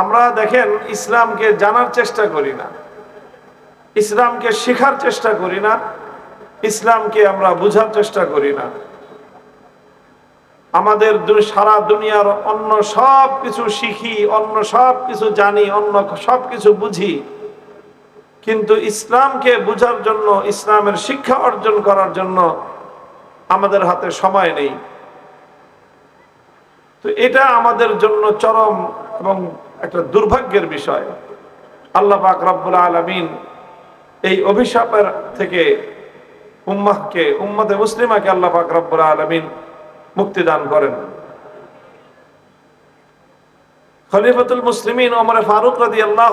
আমরা দেখেন ইসলামকে জানার চেষ্টা করি না। ইসলামকে শেখার চেষ্টা করি না। ইসলামকে আমরা বুঝার চেষ্টা করি না। আমাদের সারা দুনিয়ার অন্য সব কিছু শিখি, অন্য সব কিছু জানি, অন্য সব কিছু বুঝি। কিন্তু ইসলামকে বুঝার জন্য, ইসলামের শিক্ষা অর্জন করার জন্য আমাদের হাতে সময় নেই। তো এটা আমাদের জন্য চরম এবং একটা দুর্ভাগ্যের বিষয়। আল্লাহ পাক রব্বুল আলমিন এই অভিশাপের থেকে উম্মাহকে, উম্মতে মুসলিমাকে আল্লাহ পাক রব্বুল আলমিন মুক্তি দান করেন। খলিফাতুল মুসলিমিন ওমরে ফারুক রাদি আল্লাহ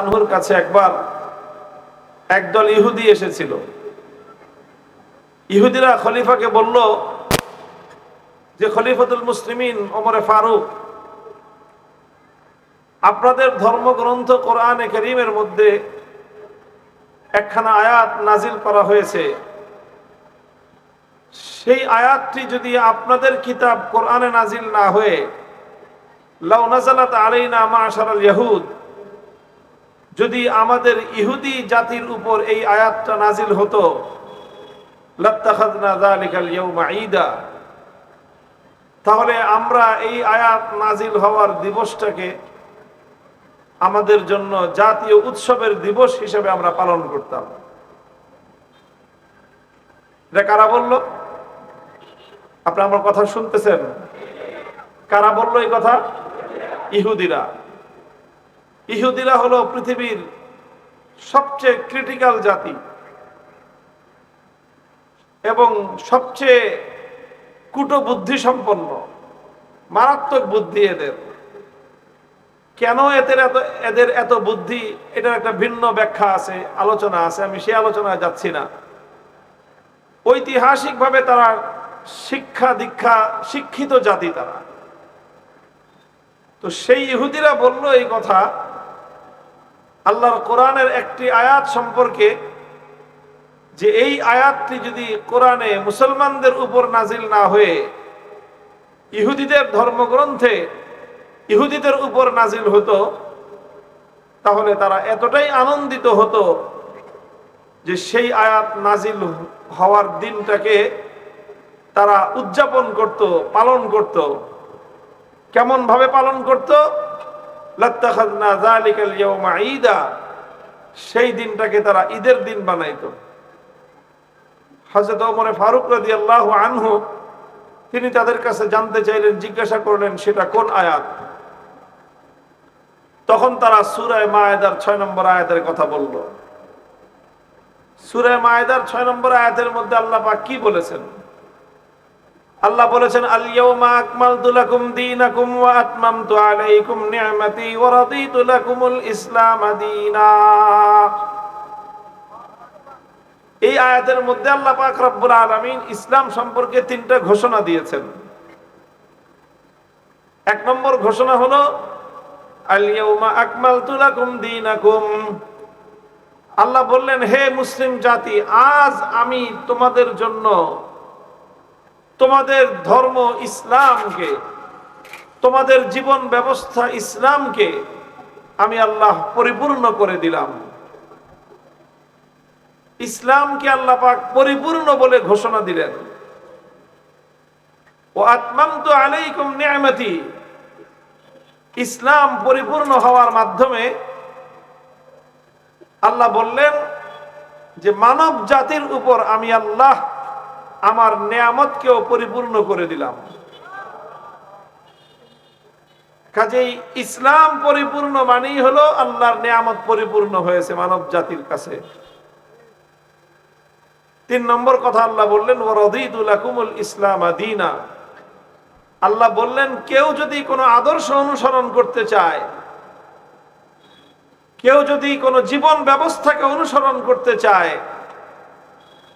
আনহুর কাছে একবার একদল ইহুদি এসেছিল। ইহুদিরা খলিফাকে বলল যে, খলিফাতুল মুসলিমিন ওমরে ফারুক আপনাদের ধর্মগ্রন্থ কোরআনে করিমের মধ্যে একখানা আয়াত নাজিল করা হয়েছে। সেই আয়াতটি যদি আপনাদের কিতাব কোরআনে নাজিল না হয়ে, লাউ নাজালাত আলাইনা মাশারাল ইয়াহুদ, যদি আমাদের ইহুদি জাতির উপর এই আয়াতটা নাজিল হতো তাহলে আমরা এই আয়াত নাজিল হওয়ার দিবসটাকে আমাদের জন্য জাতীয় উৎসবের দিবস হিসেবে আমরা পালন করতাম। এটা কারা বলল? আপনি আমার কথা শুনতেছেন? কারা বলল এই কথা? ইহুদিরা। ইহুদিরা হলো পৃথিবীর সবচেয়ে ক্রিটিক্যাল জাতি। এবং সবচেয়ে কুটো বুদ্ধি সম্পন্ন মারাত্মক বুদ্ধি এদের। কেন এদের এত এদের এত বুদ্ধি? এটার একটা ভিন্ন ব্যাখ্যা আছে, আলোচনা আছে, আমি সে আলোচনায় যাচ্ছি না। ঐতিহাসিকভাবে তারা শিক্ষা দীক্ষা, শিক্ষিত জাতি তারা। তো সেই ইহুদিরা বলল এই কথা, আল্লাহর কোরআনের একটি আয়াত সম্পর্কে যে এই আয়াতটি যদি কোরআনে মুসলমানদের উপর নাজিল না হয়ে ইহুদিদের ধর্মগ্রন্থে ইহুদিদের উপর নাজিল হতো, তাহলে তারা এতটাই আনন্দিত হতো যে সেই আয়াত নাজিল হওয়ার দিনটাকে তারা উদযাপন করত, পালন করত। কেমন ভাবে পালন করত? সেই দিনটাকে তারা ঈদের দিন বানাইতো। হযরত ওমর ফারুক রাদিয়াল্লাহু আনহু, তিনি তাদের কাছে জানতে চাইলেন, জিজ্ঞাসা করলেন, সেটা কোন আয়াত? তখন তারা সুরায় মায়েদার ছয় নম্বর আয়াতের কথা বলল। সুরায় মায়েদার ছয় নম্বর আয়াতের মধ্যে আল্লাহ পাক কি বলেছেন? আল্লাহ বলেছেন এই আয়াতের মধ্যে আল্লাহ পাক রব্বুল আলামিন ইসলাম সম্পর্কে তিনটা ঘোষণা দিয়েছেন। এক নম্বর ঘোষণা হলো আল্লাহ বললেন, হে মুসলিম জাতি, আজ আমি তোমাদের জন্য তোমাদের ধর্ম ইসলামকে, তোমাদের জীবন ব্যবস্থা ইসলামকে আমি আল্লাহ পরিপূর্ণ করে দিলাম। ইসলামকে আল্লাহ পাক পরিপূর্ণ বলে ঘোষণা দিলেন। ও আত্মাম তো আলাইকুম নিয়ামতি ইসলাম পরিপূর্ণ হওয়ার মাধ্যমে আল্লাহ বললেন যে মানব জাতির উপর আমি আল্লাহ আমার নেয়ামতকেও পরিপূর্ণ করে দিলাম। কাজেই ইসলাম পরিপূর্ণ মানেই হলো আল্লাহর নেয়ামত পরিপূর্ণ হয়েছে মানব জাতির কাছে। তিন নম্বর কথা আল্লাহ বললেন ওরদিদুল ইসলাম আদিনা আল্লাহ বললেন, কেউ যদি কোনো আদর্শ অনুসরণ করতে চায়, কেউ যদি কোনো জীবন ব্যবস্থাকে অনুসরণ করতে চায়,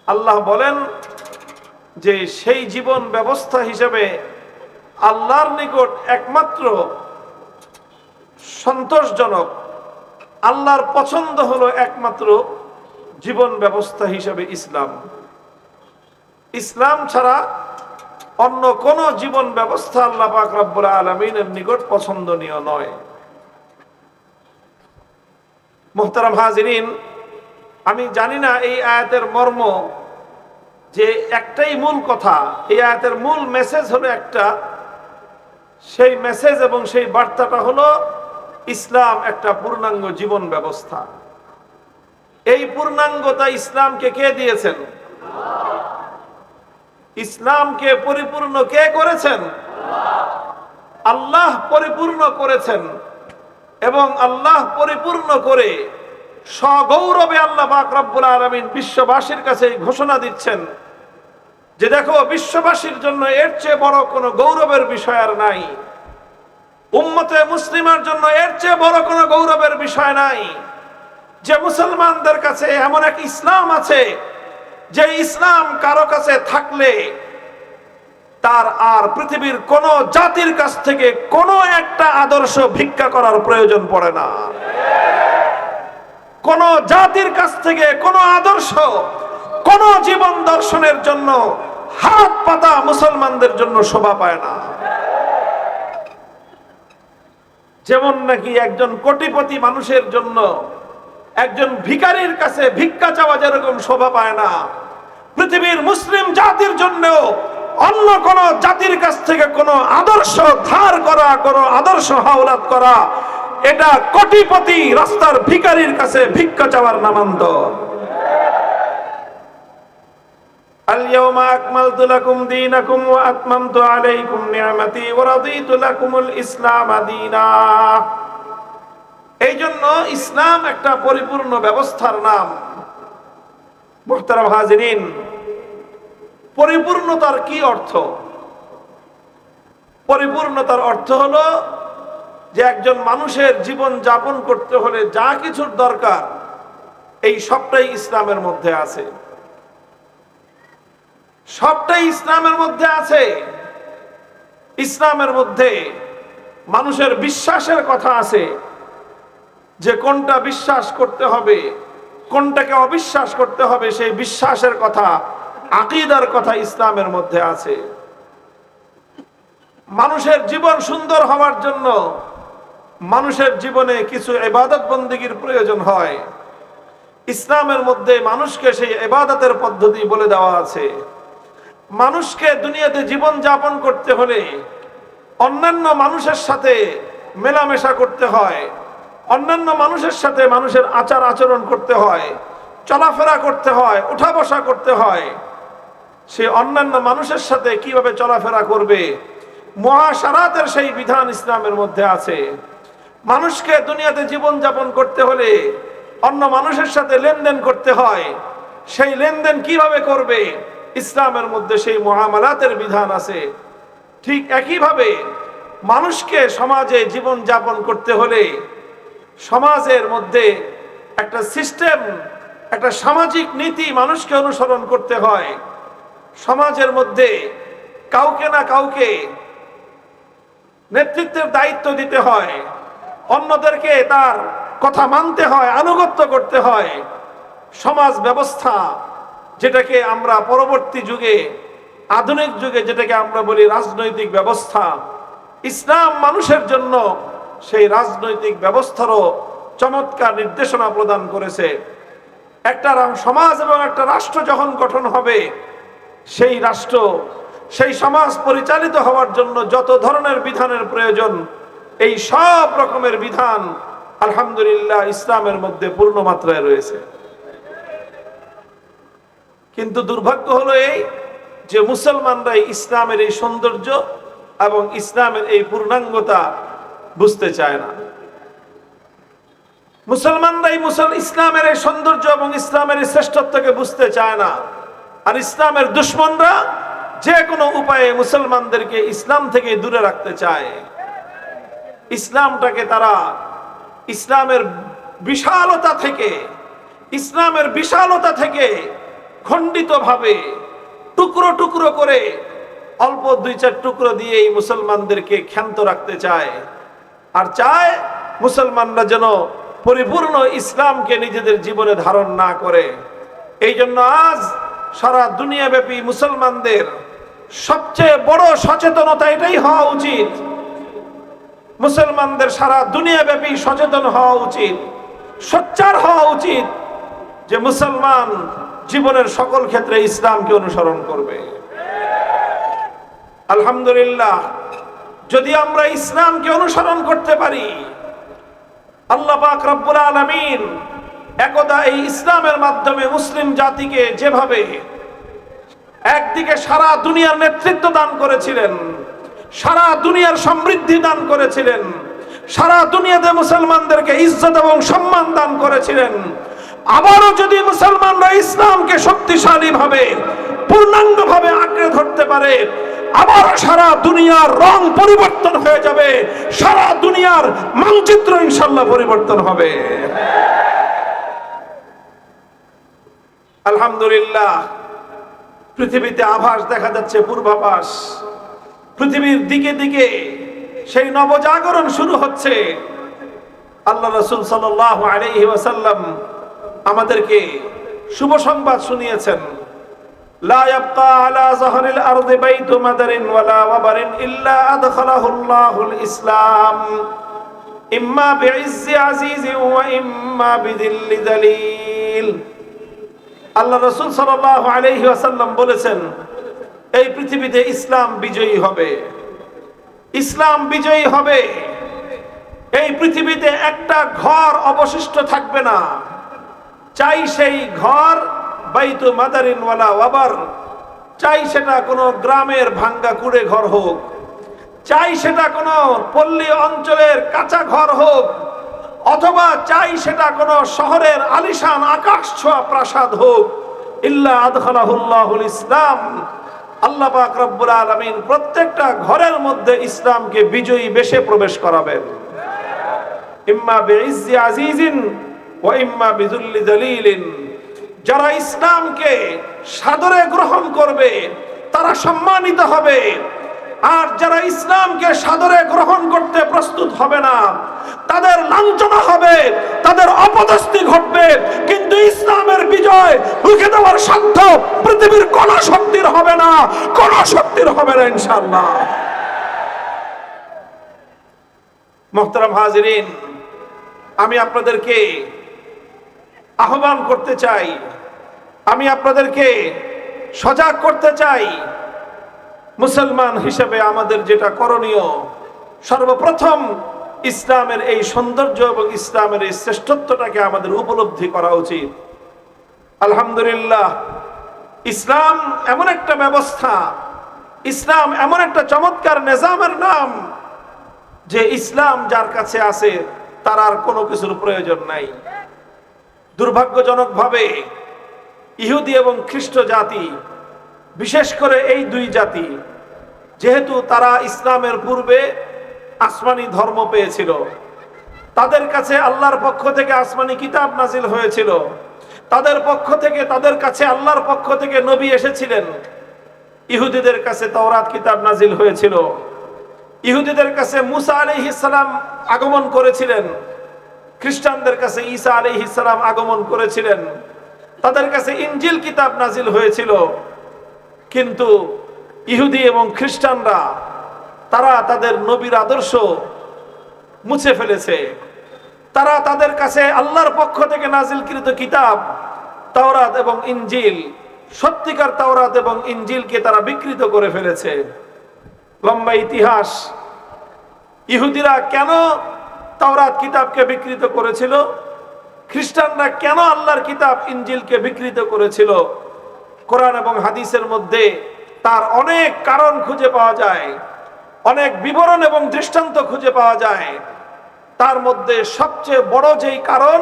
আল্লাহ বলেন যে সেই জীবন ব্যবস্থা হিসেবে আল্লাহর নিকট একমাত্র সন্তোষজনক, আল্লাহর পছন্দ হলো একমাত্র জীবন ব্যবস্থা হিসেবে ইসলাম। ইসলাম ছাড়া অন্য কোন জীবন ব্যবস্থা আল্লাহ পাক রব্বুল আলমিনের নিকট পছন্দনীয় নয়। মোহতারাম হাজিরিন, আমি জানি না এই আয়াতের মর্ম যে একটাই মূল কথা, এই আয়াতের মূল মেসেজ হলো একটা। সেই মেসেজ এবং সেই বার্তাটা হলো ইসলাম একটা পূর্ণাঙ্গ জীবন ব্যবস্থা। এই পূর্ণাঙ্গতা ইসলামকে কে দিয়েছেন? ইসলামকে পরিপূর্ণ কে করেছেন? আল্লাহ পরিপূর্ণ করেছেন। এবং আল্লাহ পরিপূর্ণ করে সগৌরবে আল্লাহ পাক রব্বুল আলমিন বিশ্ববাসীর কাছে ঘোষণা দিচ্ছেন যে দেখো, বিশ্ববাসীর জন্য এর চেয়ে বড় কোনো গৌরবের বিষয় আর নাই। উম্মতে মুসলিমার জন্য এর চেয়ে বড় কোনো গৌরবের বিষয় নাই। যে মুসলমানদের কাছে এমন এক ইসলাম আছে যে ইসলাম কারও কাছে থাকলে তার আর পৃথিবীর কোন জাতির কাছ থেকে কোনো একটা আদর্শ ভিক্ষা করার প্রয়োজন পড়ে না। কোন জাতির কাছ থেকে কোন আদর্শ, কোন জীবন দর্শনের জন্য হাত পাতা মুসলমানদের জন্য শোভা পায় না। যেমন নাকি একজন কোটিপতি মানুষের জন্য একজন ভিখারির কাছে ভিক্ষা চাওয়া যেরকম শোভা পায় না পৃথিবীর মুসলিম জাতির জন্যও অন্য কোন জাতির কাছ থেকে কোনো আদর্শ ধার করা কোনো আদর্শ হাওলাত করা এটা কোটিপতি রাস্তার ভিখারির কাছে ভিক্ষা চাওয়ার নামান্তর اليوم أكملت لكم دينكم وأتممت عليكم نعمتي ورضيت لكم الإسلام دينا এই জন্য ইসলাম একটা পরিপূর্ণ ব্যবস্থার নাম। পরিপূর্ণতার কি অর্থ? পরিপূর্ণতার অর্থ হলো যে একজন মানুষের জীবন যাপন করতে হলে যা কিছুর দরকার এই সবটাই ইসলামের মধ্যে আছে। সবটাই ইসলামের মধ্যে আছে। ইসলামের মধ্যে মানুষের বিশ্বাসের কথা আছে। যে কোনটা বিশ্বাস করতে হবে, কোনটাকে অবিশ্বাস করতে হবে, সেই বিশ্বাসের কথা, আকিদার কথা ইসলামের মধ্যে আছে। মানুষের জীবন সুন্দর হওয়ার জন্য মানুষের জীবনে কিছু এবাদত বন্দীগীর প্রয়োজন হয়। ইসলামের মধ্যে মানুষকে সেই এবাদতের পদ্ধতি বলে দেওয়া আছে। মানুষকে দুনিয়াতে জীবন যাপন করতে হলে অন্যান্য মানুষের সাথে মেলামেশা করতে হয়। অন্যান্য মানুষের সাথে মানুষের আচার আচরণ করতে হয়, চলাফেরা করতে হয় উঠা বসা করতে হয়। সে অন্যান্য মানুষের সাথে কীভাবে চলাফেরা করবে? মহাসারাতের সেই বিধান ইসলামের মধ্যে আছে। মানুষকে দুনিয়াতে জীবন যাপন করতে হলে অন্য মানুষের সাথে লেনদেন করতে হয়। সেই লেনদেন কীভাবে করবে? ইসলামের মধ্যে সেই মহামালাতের বিধান আছে। ঠিক একইভাবে মানুষকে সমাজে জীবন যাপন করতে হলে সমাজের মধ্যে একটা সিস্টেম একটা সামাজিক নীতি মানুষকে অনুসরণ করতে হয়। সমাজের মধ্যে কাউকে না কাউকে নেতৃত্বের দায়িত্ব দিতে হয়। অন্যদেরকে তার কথা মানতে হয়, আনুগত্য করতে হয়। সমাজ ব্যবস্থা যেটাকে আমরা পরবর্তী যুগে, আধুনিক যুগে যেটাকে আমরা বলি রাজনৈতিক ব্যবস্থা, ইসলাম মানুষের জন্য সেই রাজনৈতিক ব্যবস্থারও চমৎকার নির্দেশনা প্রদান করেছে। একটা সমাজ এবং একটা রাষ্ট্র যখন গঠন হবে, সেই রাষ্ট্র, সেই সমাজ পরিচালিত হওয়ার জন্য যত ধরনের বিধানের প্রয়োজন, এই সব রকমের বিধান আলহামদুলিল্লাহ ইসলামের মধ্যে পূর্ণ মাত্রায় রয়েছে। কিন্তু দুর্ভাগ্য হলো এই যে মুসলমানরা এই ইসলামের এই সৌন্দর্য এবং ইসলামের এই পূর্ণাঙ্গতা বুঝতে চায় না। মুসলমানরাই মুসল, ইসলামের এই সৌন্দর্য এবং ইসলামের এই শ্রেষ্ঠত্বকে বুঝতে চায় না। আর ইসলামের দুশ্মনরা যে কোনো উপায়ে মুসলমানদেরকে ইসলাম থেকে দূরে রাখতে চায়। ইসলামটাকে তারা ইসলামের বিশালতা থেকে, ইসলামের বিশালতা থেকে খণ্ডিতভাবে টুকরো টুকরো করে অল্প দুই চার টুকরো দিয়ে এই মুসলমানদেরকে ক্ষান্ত রাখতে চায়। আর চায় মুসলমানরা যেন পরিপূর্ণ ইসলামকে নিজেদের জীবনে ধারণ না করে। এই জন্য আজ সারা দুনিয়াব্যাপী মুসলমানদের সবচেয়ে বড় সচেতনতা এটাই হওয়া উচিত। মুসলমানদের সারা দুনিয়াব্যাপী সচেতন হওয়া উচিত, সোচ্চার হওয়া উচিত যে মুসলমান জীবনের সকল ক্ষেত্রে ইসলামকে অনুসরণ করবে। আলহামদুলিল্লাহ যদি আমরা ইসলামকে অনুসরণ করতে পারি, আল্লাহ পাক রব্বুল আলামিন একদা এই ইসলামের মাধ্যমে মুসলিম জাতিকে যেভাবে একদিকে সারা দুনিয়ার নেতৃত্ব দান করেছিলেন, সারা দুনিয়ার সমৃদ্ধি দান করেছিলেন, সারা দুনিয়াতে মুসলমানদেরকে ইজ্জত এবং সম্মান দান করেছিলেন, আবারও যদি মুসলমানরা ইসলামকে শক্তিশালী ভাবে পূর্ণাঙ্গ ভাবে আঁকড়ে ধরতে পারে। আবার সারা দুনিয়ার রং পরিবর্তন হয়ে যাবে। সারা দুনিয়ার মানচিত্র ইনশাল্লাহ পরিবর্তন হবে। আলহামদুলিল্লাহ, পৃথিবীতে আভাস দেখা যাচ্ছে পূর্বাভাস। পৃথিবীর দিকে দিকে সেই নবজাগরণ শুরু হচ্ছে। আল্লাহ রসুল আলাইহি ওয়াসাল্লাম আমাদেরকে শুভ সংবাদ শুনিয়েছেন। لا يبقى على ظهر الأرض بيت مدر ولا وبر إلا أدخله الله الإسلام إما بعز عزيز وإما بذل ذليل আল্লাহ রসুল সাল্লাহ আলহি আসাল্লাম বলেছেন এই পৃথিবীতে ইসলাম বিজয়ী হবে ইসলাম বিজয়ী হবে এই পৃথিবীতে একটা ঘর অবশিষ্ট থাকবে না চাই সেই ঘর বাইতু মাদারিন ওয়ালা ওয়াবার। চাই সেটা কোনো গ্রামের ভাঙ্গা কুড়ে ঘর হোক। চাই সেটা কোনো পল্লী অঞ্চলের কাঁচা ঘর হোক। অথবা চাই সেটা কোনো শহরের আলিশান আকাশ ছোঁয়া প্রাসাদ হোক। ইল্লা আদখালাহুল্লাহুল ইসলাম। আল্লাহ পাক আলামিন প্রত্যেকটা ঘরের মধ্যে ইসলামকে বিজয়ী বেশে প্রবেশ করাবেন। ইম্মা বিইজ্জি আজিজিন ওয়া ইম্মা বিজুল্লি দলিলিন। যারা ইসলামকে সাদরে গ্রহণ করবে, তারা সম্মানিত হবে। আর যারা ইসলামকে সাদরে গ্রহণ করতে প্রস্তুত হবে না, তাদের লাঞ্ছনা হবে, তাদের অপদস্তি ঘটবে। কিন্তু ইসলামের বিজয় রুখে দেওয়ার সাধ্য পৃথিবীর কোন শক্তির হবে না, কোন শক্তির হবে না ইনশাল্লাহ মোহতারাম হাজিরিন, আমি আপনাদেরকে আহ্বান করতে চাই আমি আপনাদেরকে সজাগ করতে চাই। মুসলমান হিসেবে আমাদের যেটা করণীয়, সর্বপ্রথম ইসলামের এই সৌন্দর্য এবং ইসলামের এই শ্রেষ্ঠত্বটাকে আমাদের উপলব্ধি করা উচিত। আলহামদুলিল্লাহ, ইসলাম এমন একটা ব্যবস্থা, ইসলাম এমন একটা চমৎকার নিজামের নাম যে ইসলাম যার কাছে আছে, তার আর কোনো কিছুর প্রয়োজন নাই। দুর্ভাগ্যজনকভাবে ইহুদি এবং খ্রিস্ট জাতি, বিশেষ করে এই দুই জাতি, যেহেতু তারা ইসলামের পূর্বে আসমানি ধর্ম পেয়েছিল, তাদের কাছে আল্লাহর পক্ষ থেকে আসমানি কিতাব নাজিল হয়েছিল, তাদের পক্ষ থেকে, তাদের কাছে আল্লাহর পক্ষ থেকে নবী এসেছিলেন, ইহুদিদের কাছে তওরাত কিতাব নাজিল হয়েছিল। ইহুদিদের কাছে মুসা আলিহিসাল্লাম আগমন করেছিলেন, খ্রিস্টানদের কাছে ঈসা আলিহিসাল্লাম আগমন করেছিলেন। তাদের কাছে ইঞ্জিল কিতাব নাজিল হয়েছিল। কিন্তু ইহুদি এবং খ্রিস্টানরা, তারা তাদের নবীর আদর্শ মুছে ফেলেছে। তারা তাদের কাছে আল্লাহর পক্ষ থেকে নাজিলকৃত কিতাব, তাওরাত এবং ইঞ্জিল সত্যিকার তাওরাত এবং ইঞ্জিলকে তারা বিকৃত করে ফেলেছে। লম্বা ইতিহাস। ইহুদিরা কেন তাওরাত কিতাবকে বিকৃত করেছিল? খ্রিস্টানরা কেন আল্লাহর কিতাব ইঞ্জিলকে বিকৃত করেছিল? কোরআন এবং হাদিসের মধ্যে তার অনেক কারণ খুঁজে পাওয়া যায়, অনেক বিবরণ এবং দৃষ্টান্ত খুঁজে পাওয়া যায়। তার মধ্যে সবচেয়ে বড় যেই কারণ,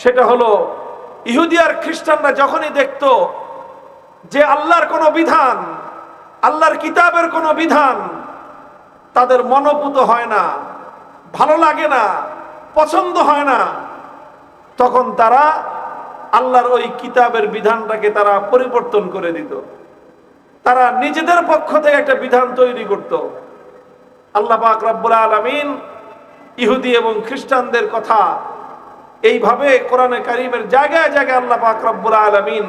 সেটা হলো ইহুদি আর খ্রিস্টানরা যখনই দেখত যে আল্লাহর কোনো বিধান, আল্লাহর কিতাবের কোনো বিধান তাদের মনোপুত হয় না, ভালো লাগে না, পছন্দ হয় না তখন তারা আল্লাহর ওই কিতাবের বিধানটাকে তারা পরিবর্তন করে দিত। তারা নিজেদের পক্ষ থেকে একটা বিধান তৈরি করত। আল্লাহ পাক রব্বুল আলমিন ইহুদি এবং খ্রিস্টানদের কথা এইভাবে কোরআনে কারিমের জায়গায় জায়গায় আল্লাহ পাক রব্বুল আলমিন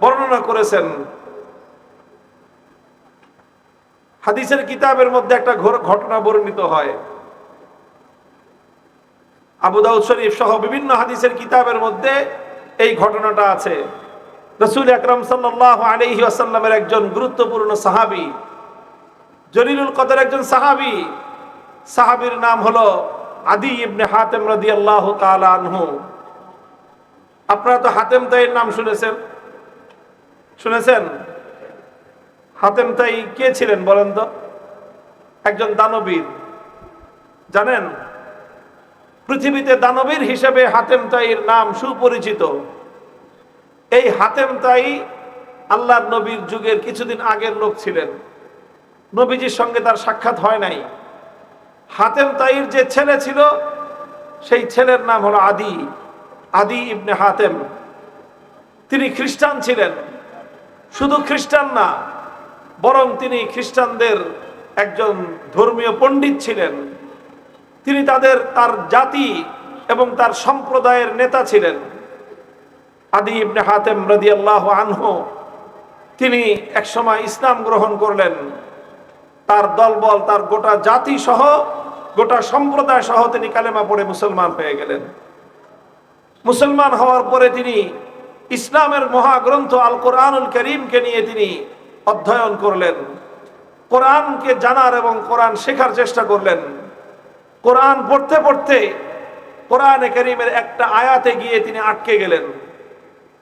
বর্ণনা করেছেন। হাদিসের কিতাবের মধ্যে একটা ঘটনা বর্ণিত হয়। আবু দাউদ শরীফ সহ বিভিন্ন হাদিসের কিতাবের মধ্যে এই ঘটনাটা আছে। রসুল আকরম সাল্লাহ আলহি আসাল্লামের একজন গুরুত্বপূর্ণ সাহাবি, জলিলুল কদর একজন সাহাবি। সাহাবির নাম হলো আদি ইবনে হাতেম রাদি আল্লাহ আনহু। আপনারা তো হাতেম তাইয়ের নাম শুনেছেন। শুনেছেন? হাতেম তাই কে ছিলেন বলেন তো? একজন দানবীর। জানেন? পৃথিবীতে দানবীর হিসেবে হাতেম তাইয়ের নাম সুপরিচিত। এই হাতেম তাই আল্লাহর নবীর যুগের কিছুদিন আগের লোক ছিলেন। নবীজির সঙ্গে তার সাক্ষাৎ হয় নাই। হাতেম তাইর যে ছেলে ছিল, সেই ছেলের নাম হলো আদি আদি ইবনে হাতেম। তিনি খ্রিস্টান ছিলেন। শুধু খ্রিস্টান না, বরং তিনি খ্রিস্টানদের একজন ধর্মীয় পণ্ডিত ছিলেন। তিনি তাদের তার জাতি এবং তার সম্প্রদায়ের নেতা ছিলেন। আদি ইবনে হাতেম রাদিয়াল্লাহ আনহু, তিনি একসময় ইসলাম গ্রহণ করলেন। তার দলবল, তার গোটা জাতি সহ, গোটা সম্প্রদায় সহ তিনি কালেমা পড়ে মুসলমান হয়ে গেলেন। মুসলমান হওয়ার পরে তিনি ইসলামের মহাগ্রন্থ আল কোরআনুল করিমকে নিয়ে তিনি অধ্যয়ন করলেন। কোরআনকে জানার এবং কোরআন শেখার চেষ্টা করলেন। কোরআন পড়তে পড়তে কোরআনে করিমের একটা আয়াতে গিয়ে তিনি আটকে গেলেন।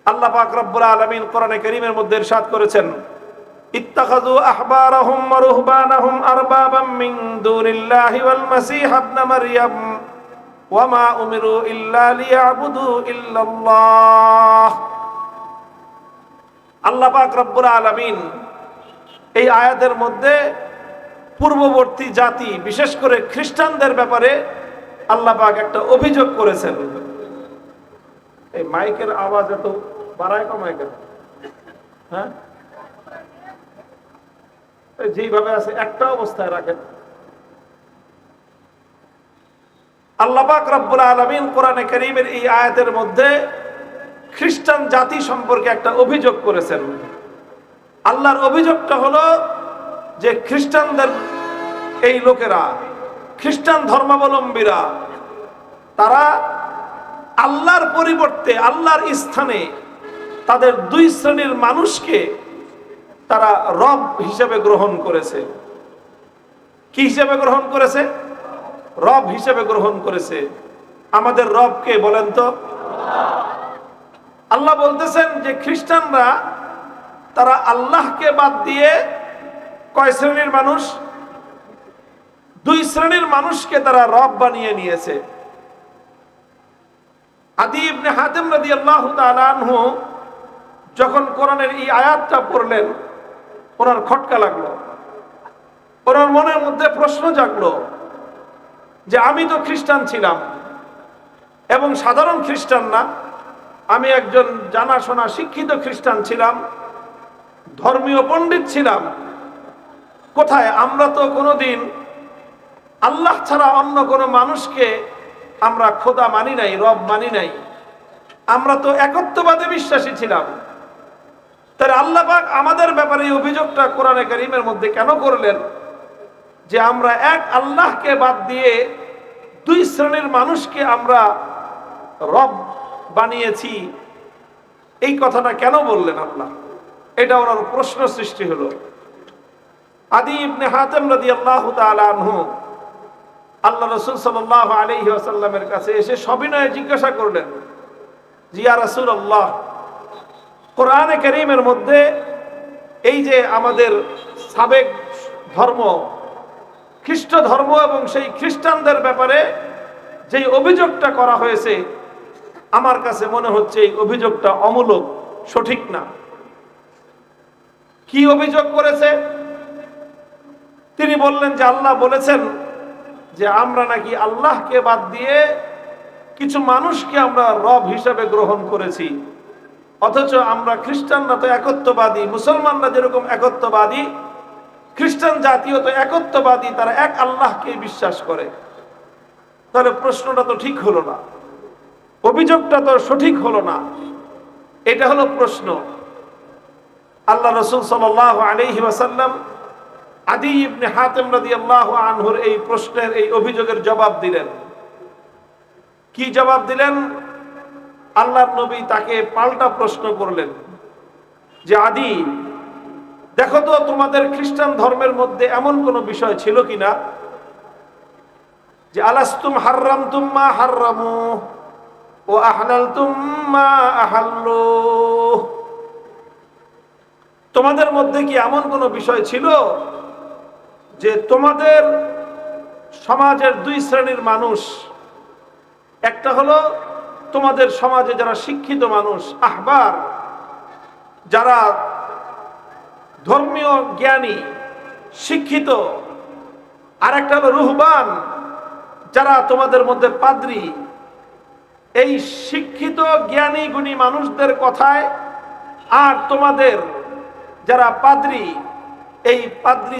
আল্লাহ পাক রব্বুল আলামিন কোরআনে করিমের মধ্যে ইরশাদ করেছেন মিন মারইয়াম ওয়া মা উমিরু আলামিন এই আয়াতের মধ্যে পূর্ববর্তী জাতি, বিশেষ করে খ্রিস্টানদের ব্যাপারে আল্লাহ পাক একটা অভিযোগ করেছেন। এই মাইকের আওয়াজ এত বাড়ায় কমায় কেন? হ্যাঁ? যেইভাবে আছে, একটা অবস্থায় রাখেন। আল্লাপাক রব্বুল আলমিন কোরআনে করিমের এই আয়াতের মধ্যে খ্রিস্টান জাতি সম্পর্কে একটা অভিযোগ করেছেন। আল্লাহর অভিযোগটা হলো যে খ্রিস্টানদের এই লোকেরা, খ্রিস্টান ধর্মাবলম্বীরা, তারা আল্লাহর পরিবর্তে, আল্লাহর স্থানে তাদের দুই শ্রেণির মানুষকে তারা রব হিসেবে গ্রহণ করেছে। কি হিসেবে গ্রহণ করেছে? রব হিসেবে গ্রহণ করেছে। আমাদের রবকে বলেন তো? আল্লাহ বলতেছেন যে খ্রিস্টানরা, তারা আল্লাহকে বাদ দিয়ে কয় শ্রেণির মানুষ? দুই শ্রেণির মানুষকে তারা রব বানিয়ে নিয়েছে। আদি ইবনে হাতেম রাদি আল্লাহ তালু যখন কোরআনের এই আয়াতটা পড়লেন, ওনার খটকা লাগল। ওনার মনের মধ্যে প্রশ্ন জাগলো যে, আমি তো খ্রিস্টান ছিলাম এবং সাধারণ খ্রিস্টান না। আমি একজন জানাশোনা শিক্ষিত খ্রিস্টান ছিলাম, ধর্মীয় পণ্ডিত ছিলাম কোথায়? আমরা তো কোনোদিন আল্লাহ ছাড়া অন্য কোনো মানুষকে আমরা খোদা মানি নাই, রব মানি নাই। আমরা তো একত্ববাদে বিশ্বাসী ছিলাম। তাহলে আল্লাহ আমাদের ব্যাপারে এই অভিযোগটা কোরআনে করিমের মধ্যে কেন করলেন? যে আমরা এক আল্লাহকে বাদ দিয়ে দুই শ্রেণির মানুষকে আমরা রব বানিয়েছি। এই কথাটা কেন বললেন আল্লাহ? এটা ওনার প্রশ্ন সৃষ্টি হলো। আদি ইবনে হাতেম রাদি আল্লাহ আনহু আল্লাহ রসুল সাল্লাহ আলহি আসাল্লামের কাছে এসে সবিনয়ে জিজ্ঞাসা করলেন জিয়া রসুল আল্লাহ কোরআনে করিমের মধ্যে এই যে আমাদের সাবেক ধর্ম, খ্রিস্ট ধর্ম এবং সেই খ্রিস্টানদের ব্যাপারে যেই অভিযোগটা করা হয়েছে, আমার কাছে মনে হচ্ছে এই অভিযোগটা অমূলক, সঠিক না। কি অভিযোগ করেছে? তিনি বললেন যে আল্লাহ বলেছেন যে আমরা নাকি আল্লাহকে বাদ দিয়ে কিছু মানুষকে আমরা রব হিসাবে গ্রহণ করেছি। অথচ আমরা খ্রিস্টানরা তো একত্ববাদী, মুসলমানরা যেরকম একত্ববাদী, খ্রিস্টান জাতীয় তো একত্ববাদী, তারা এক আল্লাহকে বিশ্বাস করে। তাহলে প্রশ্নটা তো ঠিক হলো না। অভিযোগটা তো সঠিক হলো না। এটা হলো প্রশ্ন। আল্লাহ রসুল সাল আলহি ওয়াসাল্লাম আদি ইবনে হাতেম রাদি আনহুর এই প্রশ্নের এই অভিযোগের জবাব দিলেন। কি জবাব দিলেন? আল্লাহর নবী তাকে পাল্টা প্রশ্ন করলেন যে, আদি, দেখো তো তোমাদের খ্রিস্টান ধর্মের মধ্যে এমন কোনো বিষয় ছিল কিনা? যে, আলাস্তুম হাররাম তুম্মা হাররামু ও আহলাল তুম্মা আহাল্লু। তোমাদের মধ্যে কি এমন কোনো বিষয় ছিল? যে তোমাদের সমাজের দুই শ্রেণির মানুষ, একটা হলো তোমাদের সমাজে যারা শিক্ষিত মানুষ, আহবার, যারা ধর্মীয় জ্ঞানী, শিক্ষিত আর একটা হলো রুহবান, যারা তোমাদের মধ্যে পাদ্রী। এই শিক্ষিত জ্ঞানী গুণী মানুষদের কথায় আর তোমাদের যারা পাদ্রী, এই পাদ্রী